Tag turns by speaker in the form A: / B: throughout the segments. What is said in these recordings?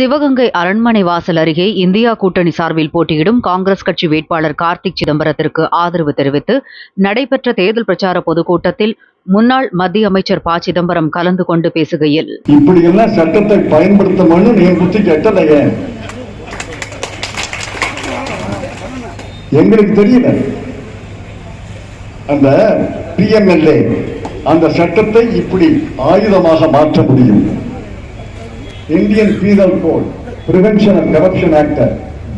A: சிவகங்கை அரண்மனை வாசல் அருகே இந்தியா கூட்டணி சார்பில் போட்டியிடும் காங்கிரஸ் கட்சி வேட்பாளர் கார்த்திக் சிதம்பரத்திற்கு ஆதரவு தெரிவித்து நடைபெற்ற தேர்தல் பிரச்சார பொதுக்கூட்டத்தில் முன்னாள் மத்திய அமைச்சர் ப. சிதம்பரம் கலந்து கொண்டு பேசுகையில்
B: இப்படி எல்லாம் சட்டத்தை பயன்படுத்த எங்களுக்கு தெரியல. அந்த பிஎம்எல்ஏ அந்த சட்டத்தை இப்படி ஆயுதமாக மாற்ற முடியும். Indian penal code prevention and corruption act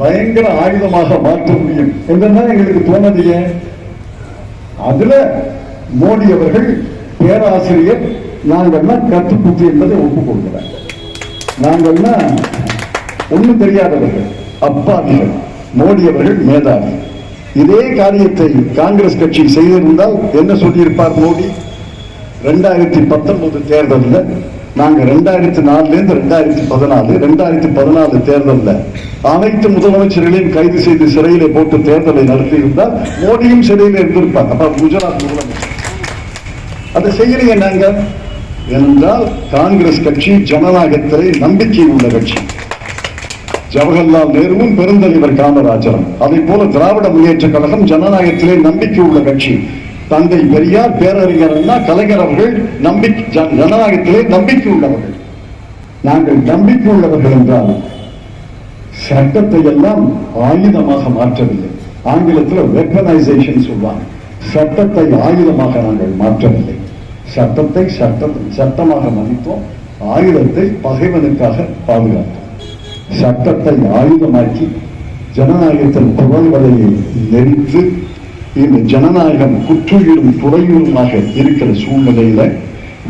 B: பயங்கர ஆயுதமாக மாற்ற முடியும். என்றுதான் எங்களுக்கு தோணது ஏன் அதுல மோடி அவர்கள் பேராசிரியர் நாங்கள்லாம் கத்துக்குத்தி என்பதை ஒப்புக்கொள்கிறேன் நாங்கள்லாம் ஒன்றும் தெரியாதவர்கள் அப்பாவிகள் மோடி அவர்கள் மேதாவி. இதே காரியத்தை காங்கிரஸ் கட்சி செய்திருந்தால் என்ன சொல்லியிருப்பார் மோடி? ரெண்டாயிரத்தி பத்தொன்பது தேர்தலில் நாங்க ரெண்டாயிரத்தி நாலுல இருந்து ரெண்டாயிரத்தி பதினாலு ரெண்டாயிரத்தி பதினாலு தேர்தலில் அனைத்து முதலமைச்சர்களையும் கைது செய்து சிறையிலே போட்டு தேர்தலை நடத்தியிருந்தால் மோடியும் சிறையில் இருந்திருப்பாங்க. அப்ப குஜராத் முதலமைச்சர். அதை செய்யறீங்க நாங்க என்றால் காங்கிரஸ் கட்சி ஜனநாயகத்திலே நம்பிக்கை உள்ள கட்சி. ஜவஹர்லால் நேருவும் பெருந்தலைவர் காமராஜரும். அதை போல திராவிட முன்னேற்ற கழகம் ஜனநாயகத்திலே நம்பிக்கை உள்ள கட்சி. தந்தை பெரியார் பேரறிஞர்னா அண்ணா கலைஞர் அவர்கள் நம்பிக்கை ஜனநாயகத்திலே நம்பிக்கை உள்ளவர்கள். நாங்கள் நம்பிக்கை உள்ளவர்கள் என்றால் சட்டத்தை எல்லாம் ஆயுதமாக மாற்றவில்லை. ஆங்கிலத்தில் வெப்பனைசேஷன் சொல்வாங்க. சட்டத்தை ஆயுதமாக நாங்கள் மாற்றவில்லை. சட்டத்தை சட்டம் சட்டமாக மதித்தோம் ஆயுதத்தை பகைவனுக்காக பாதுகாத்தோம். சட்டத்தை ஆயுதமாக்கி ஜனநாயகத்தின் குரல் வலையை நெறித்து இந்த ஜனநாயகம் குற்றுயிரும் துறையூருமாக இருக்கிற சூழ்நிலையில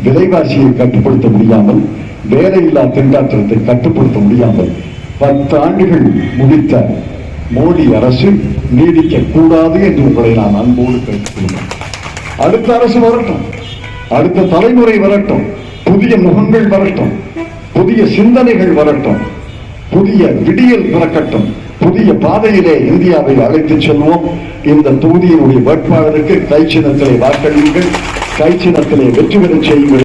B: விலைவாசியை கட்டுப்படுத்த முடியாமல் வேலையில்லா திண்டாட்டத்தை கட்டுப்படுத்த முடியாமல் பத்து ஆண்டுகள் முடித்த மோடி அரசு நீடிக்க கூடாது என்று உங்களை நான் அன்போடு கேட்டுக்கொள்கிறேன். அடுத்த அரசு வரட்டும். அடுத்த தலைமுறை வரட்டும். புதிய முகங்கள் வரட்டும். புதிய சிந்தனைகள் வரட்டும். புதிய விடியல் பிறக்கட்டும் புதிய பாதையிலே இந்தியாவை அழைத்துச் செல்வோம். இந்த தொகுதியினுடைய வேட்பாளருக்கு கைச்சினத்திலே வாக்களியுங்கள். கைச்சினத்திலே வெற்றி பெற செய்யுங்கள்.